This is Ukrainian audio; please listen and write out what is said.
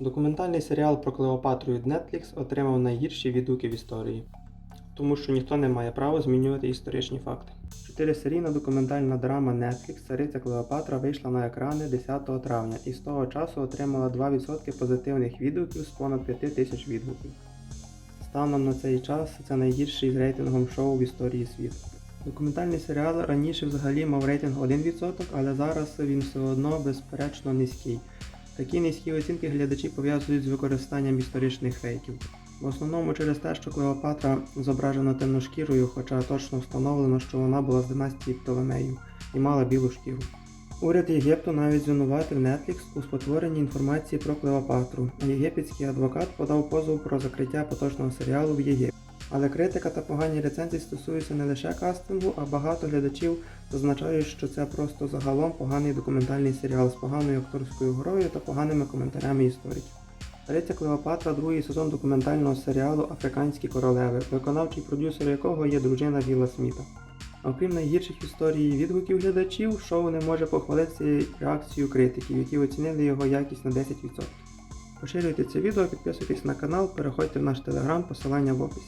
Документальний серіал про Клеопатру від Netflix отримав найгірші відгуки в історії, тому що ніхто не має права змінювати історичні факти. Чотирисерійна документальна драма Netflix Цариця Клеопатра вийшла на екрани 10 травня і з того часу отримала 2% позитивних відгуків з понад 5 тисяч відгуків. Станом на цей час це найгірший з рейтингом шоу в історії світу. Документальний серіал раніше взагалі мав рейтинг 1%, але зараз він все одно безперечно низький. Такі низькі оцінки глядачі пов'язують з використанням історичних фейків. В основному через те, що Клеопатра зображена темношкірою, хоча точно встановлено, що вона була з династії Птолемеїв і мала білу шкіру. Уряд Єгипту навіть звинуватив Netflix у спотворенні інформації про Клеопатру, єгипетський адвокат подав позов про закриття поточного серіалу в Єгипті. Але критика та погані рецензії стосуються не лише кастингу, а багато глядачів зазначають, що це просто загалом поганий документальний серіал з поганою акторською грою та поганими коментарями істориків. Цариця Клеопатра другий сезон документального серіалу Африканські королеви, виконавчий продюсер якого є дружина Віла Сміта. Окрім найгірших в історії відгуків глядачів, шоу не може похвалитися реакцією критиків, які оцінили його якість на 10%. Поширюйте це відео, підписуйтесь на канал, переходьте в наш телеграм, посилання в описі.